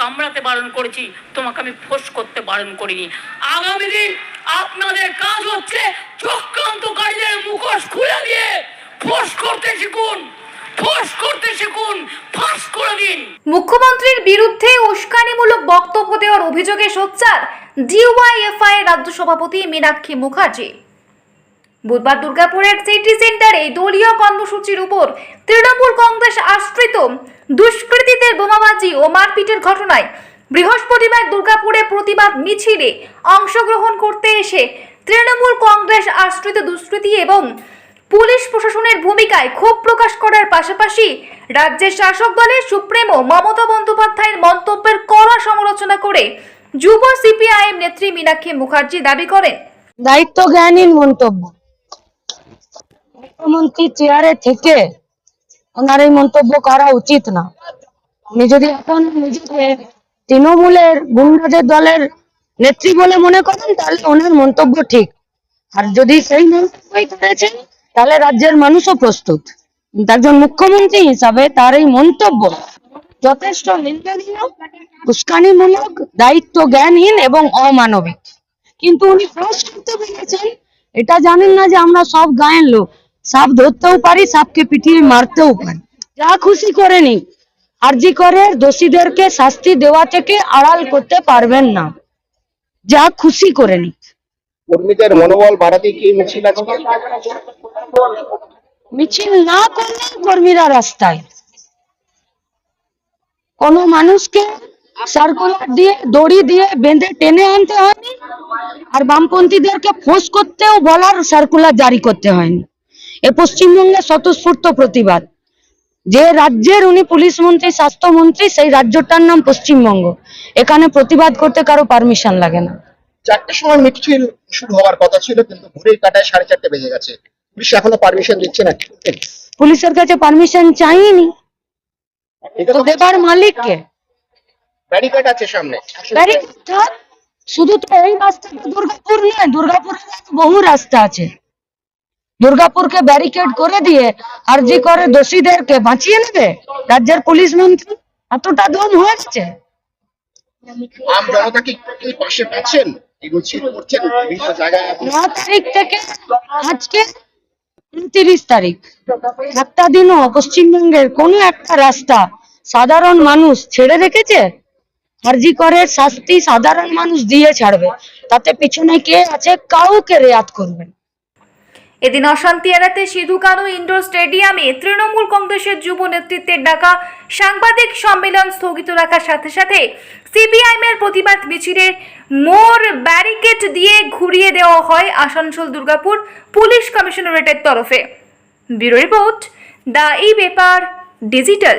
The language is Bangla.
কামড়াতে বারণ করেছি, তোমাকে আমি ফোঁস করতে বারণ করিনি। আগামী দিন আপনাদের কাজ হচ্ছে চক্রান্তকারীদের মুখোশ খুলে দিয়ে ফোঁস করতে শিখুন, ফোঁস করতে শিখুন, ফাঁস করে দিন। মুখ্যমন্ত্রীর বিরুদ্ধে উস্কানিমূলক বক্তব্য দেওয়ার অভিযোগে সোচ্চার ডিওয়াইএফআই রাজ্য সভাপতি মীনাক্ষী মুখার্জি। বুধবার দুর্গাপুরের সিটি সেন্টারে দলীয় কর্মসূচির উপর তৃণমূল কংগ্রেস আশ্রিত দুষ্কৃতীদের বোমাবাজি ও মারপিটের ঘটনায় বৃহস্পতিবার দুর্গাপুরে প্রতিবাদ মিছিলে অংশগ্রহণ করতে এসে তৃণমূল কংগ্রেস আশ্রিত দুষ্কৃতী এবং পুলিশ প্রশাসনের ভূমিকায় ক্ষোভ প্রকাশ করার পাশাপাশি রাজ্যের শাসক দলের সুপ্রিমো মমতা বন্দ্যোপাধ্যায়ের মন্তব্যের কড়া সমালোচনা করে যুব সিপিআইএম নেত্রী মীনাক্ষী মুখার্জি দাবি করেন। দায়িত্ব জ্ঞানহীন মন্তব্য। মুখ্যমন্ত্রী চেয়ারে থেকে ওনার এই মন্তব্য করা উচিত না। উনি যদি এখন নিজেকে তৃণমূলের গুন্ডাদের দলের নেত্রী বলে মনে করেন, তাহলে ওনার মন্তব্য ঠিক। আর যদি সেই মন্তব্যই করেছেন, তাহলে রাজ্যের মানুষও প্রস্তুত। একজন মুখ্যমন্ত্রী হিসাবে তার এই মন্তব্য যথেষ্ট নিন্দনীয়, উস্কানিমূলক দায়িত্ব জ্ঞানহীন এবং অমানবিক। কিন্তু উনি প্রশ্ন করতে পেরেছেন, এটা জানেন না যে আমরা সব গায়ের লোক। সাপ ধরতেও পারি সাপকে পিটিয়ে মারতেও পারি। যা খুশি করে নি আরজি করে দোষীদেরকে শাস্তি দেওয়া থেকে আড়াল করতে পারবেন না। যা খুশি করে নি কর্মীদের মনোবল বাড়াতে কি মিছিল আজকে? মিছিল না করলে কর্মীরা রাস্তায়। কোন মানুষকে সার্কুলার দিয়ে দড়ি দিয়ে বেঁধে টেনে আনতে হয়নি আর বামপন্থীদেরকে ফোর্স করতেও বলার সার্কুলার জারি করতে হয়নি। এ পশ্চিমবঙ্গের স্বতঃস্ফূর্ত প্রতিবাদ। যে রাজ্যের উনি পুলিশ মন্ত্রী স্বাস্থ্যমন্ত্রী সেই রাজ্যটার নাম পশ্চিমবঙ্গ। এখানে প্রতিবাদ করতে কারও পারমিশন লাগে না। চারটের সময় মিছিল শুরু হওয়ার কথা ছিল কিন্তু ঘুরেই কাটায় সাড়ে চারটে বেজে গেছে। পুলিশ এখনও পারমিশন দিচ্ছে না। পুলিশের কাছে পারমিশন চাইনি। তো দেবার মালিককে। ব্যারিকেড আছে সামনে। ব্যারিকেড শুধু তো এই রাস্তাটা দুর্গাপুর নয় দুর্গাপুরের বহু রাস্তা আছে। দুর্গাপুরকে ব্যারিকেড করে দিয়ে আর যে করে দোষীদেরকে বাঁচিয়ে নেবে? রাজ্যের পুলিশ মন্ত্রী এতটা দম হয়ে গেছে আম জনতা কি কি পাশে পাচ্ছেন এই মিছিল করছেন বিভিন্ন জায়গায়। ন তারিখ থেকে আজকে উনত্রিশ তারিখ। একটা দিনও পশ্চিমবঙ্গের কোনো একটা রাস্তা সাধারণ মানুষ ছেড়ে রেখেছে? করে শাস্তি সাধারণ মানুষ দিয়ে ছাড়বে। তাতে পিছনে কে আছে? কাউকে রেয়াত করবে না। এদিন অশান্তি এড়াতে সিধু কানু ইন্ডোর স্টেডিয়ামে তৃণমূল কংগ্রেসের যুব নেতৃত্বের ডাকা সাংবাদিক সম্মেলন স্থগিত রাখার সাথে সাথে সিপিআইএম এর প্রতিবাদ মিছিলের মোর ব্যারিকেড দিয়ে ঘুরিয়ে দেওয়া হয় আসানসোল, দুর্গাপুর পুলিশ কমিশনারেটের তরফে। Bureau report, the E paper digital.